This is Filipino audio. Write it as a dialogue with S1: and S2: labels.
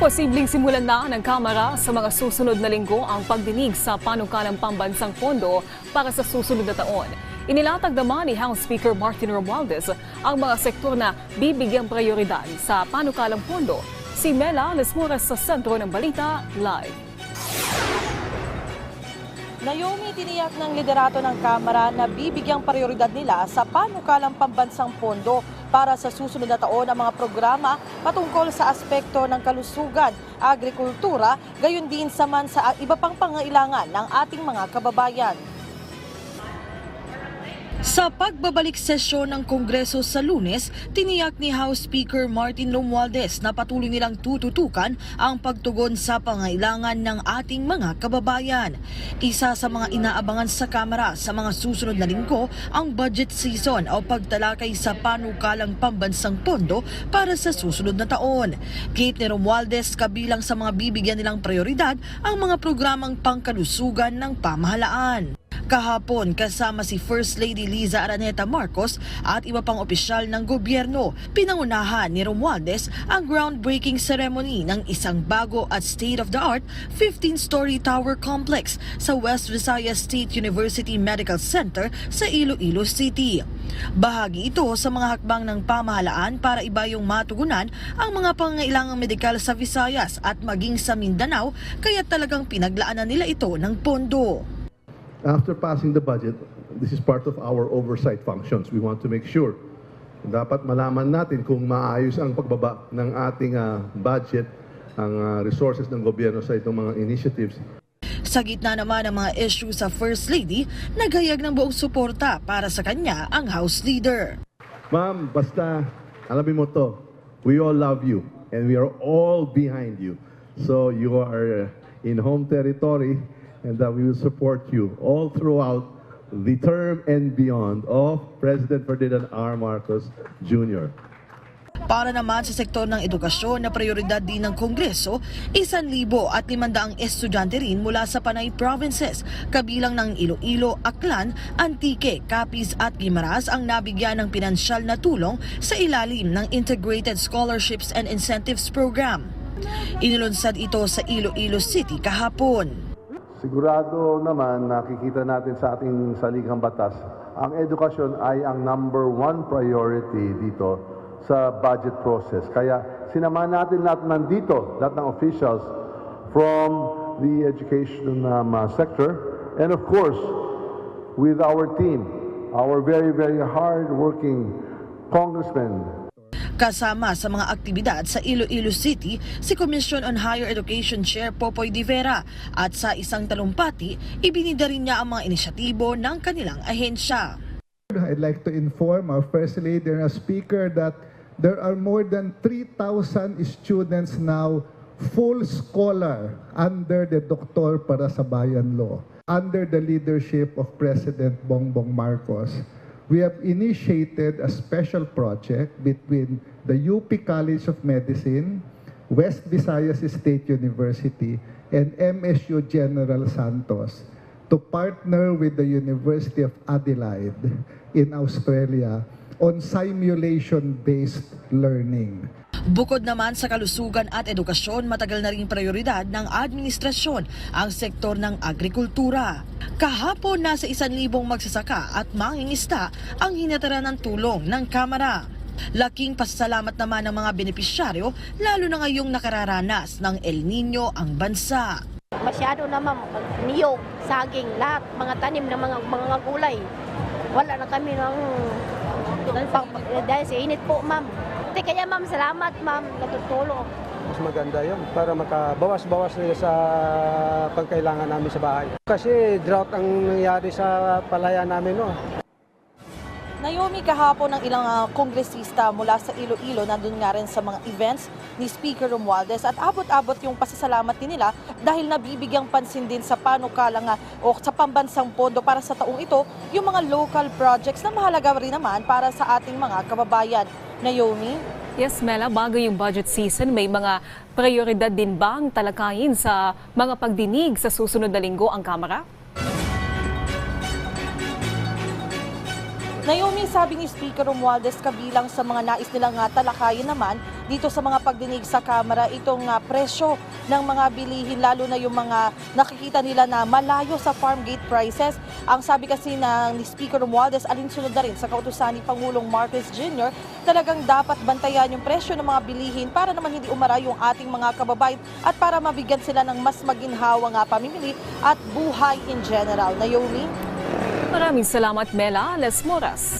S1: Posibleng simulan na ng Kamara sa mga susunod na linggo ang pagdinig sa panukalang pambansang pondo para sa susunod na taon. Inilatag naman ni House Speaker Martin Romualdez ang mga sektor na bibigyang prioridad sa panukalang pondo. Si Mela Lesmores sa sentro ng balita, live.
S2: Naomi, tiniyak ng liderato ng Kamara na bibigyang prioridad nila sa panukalang pambansang pondo para sa susunod na taon ang mga programa patungkol sa aspekto ng kalusugan, agrikultura, gayon din sa man sa iba pang pangailangan ng ating mga kababayan. Sa pagbabalik sesyon ng Kongreso sa lunes, tiniyak ni House Speaker Martin Romualdez na patuloy nilang tututukan ang pagtugon sa pangailangan ng ating mga kababayan. Isa sa mga inaabangan sa Kamara sa mga susunod na linggo ang budget season o pagtalakay sa panukalang pambansang pondo para sa susunod na taon. Kate ni Romualdez kabilang sa mga bibigyan nilang prioridad ang mga programang pangkalusugan ng pamahalaan. Kahapon, kasama si First Lady Liza Araneta Marcos at iba pang opisyal ng gobyerno, pinangunahan ni Romualdez ang groundbreaking ceremony ng isang bago at state-of-the-art 15-story tower complex sa West Visayas State University Medical Center sa Iloilo City. Bahagi ito sa mga hakbang ng pamahalaan para ibayong matugunan ang mga pangailangang medikal sa Visayas at maging sa Mindanao kaya talagang pinaglaanan nila ito ng pondo.
S3: After passing the budget, this is part of our oversight functions. We want to make sure dapat malaman natin kung maayos ang pagbaba ng ating ah, budget, ang ah, resources ng gobyerno sa itong mga initiatives.
S2: Sa gitna naman ng mga issue sa First Lady, naghayag ng buong suporta para sa kanya ang House Leader.
S3: Ma'am, basta alamin mo to, we all love you and we are all behind you. So you are uh, in home territory and that we will support you all throughout the term and beyond of President Ferdinand R. Marcos Jr.
S2: Para naman sa sektor ng edukasyon na prioridad din ng Kongreso, isan libo at limandaang estudyante rin mula sa Panay provinces, kabilang ng Iloilo, Aklan, Antique, Capiz at Guimaras ang nabigyan ng pinansyal na tulong sa ilalim ng Integrated Scholarships and Incentives Program. Inilunsad ito sa Iloilo City kahapon.
S4: Sigurado naman nakikita natin sa ating saligang batas, ang edukasyon ay ang number one priority dito sa budget process. Kaya sinamahan natin lahat nandito, lahat ng officials from the education um, uh, sector and of course with our team, our very, very hard-working congressmen,
S2: Kasama sa mga aktibidad sa Iloilo City, si Commission on Higher Education Chair Popoy Di Vera at sa isang talumpati, ibinida rin niya ang mga inisyatibo ng kanilang ahensya.
S5: I'd like to inform our First Lady and our Speaker that there are more than 3,000 students now full scholar under the Dr. Parasabayan Law, under the leadership of President Bongbong Marcos. We have initiated a special project between the UP College of Medicine, West Visayas State University, and MSU General Santos to partner with the University of Adelaide in Australia on simulation-based learning.
S2: Bukod naman sa kalusugan at edukasyon, matagal na rin prioridad ng administrasyon ang sektor ng agrikultura. Kahapon, nasa isan libong magsasaka at mangingista ang hinatara ng tulong ng Kamara. Laking pasasalamat naman ng mga benepisyaryo, lalo na ngayong nakararanas ng El Nino ang bansa.
S6: Masyado naman niyog, saging, lahat, mga tanim ng mga mga gulay. Wala na kami ng pang, dahil sa init po, ma'am. Te, Kaya ma'am, salamat ma'am, natutulong.
S7: mas maganda yun para makabawas-bawas nila sa pagkailangan namin sa bahay. Kasi drought ang nangyari sa palaya namin. No?
S2: Naomi kahapon ng ilang ah, kongresista mula sa Iloilo nandun nga rin sa mga events ni Speaker Romualdez at abot-abot yung pasasalamat din nila dahil nabibigyang pansin din sa panukalang nga o sa pambansang pondo para sa taong ito yung mga local projects na mahalaga rin naman para sa ating mga kababayan. Naomi?
S1: Yes, Mela, bago yung budget season, may mga prioridad din bang talakayin sa mga pagdinig sa susunod na linggo ang Kamara?
S8: Naomi, sabi ni Speaker Romualdez kabilang sa mga nais nilang talakayin naman dito sa mga pagdinig sa Kamara itong nga presyo ng mga bilihin lalo na yung mga nakikita nila na malayo sa farm gate prices. Ang sabi kasi ng ni Speaker Romualdez alinsunod na rin sa kautusan ni Pangulong Marcos Jr. talagang dapat bantayan yung presyo ng mga bilihin para naman hindi umara yung ating mga kababayan at para mabigyan sila ng mas maginhawa nga pamimili at buhay in general. Naomi?
S1: Maraming salamat Mela Les Moras.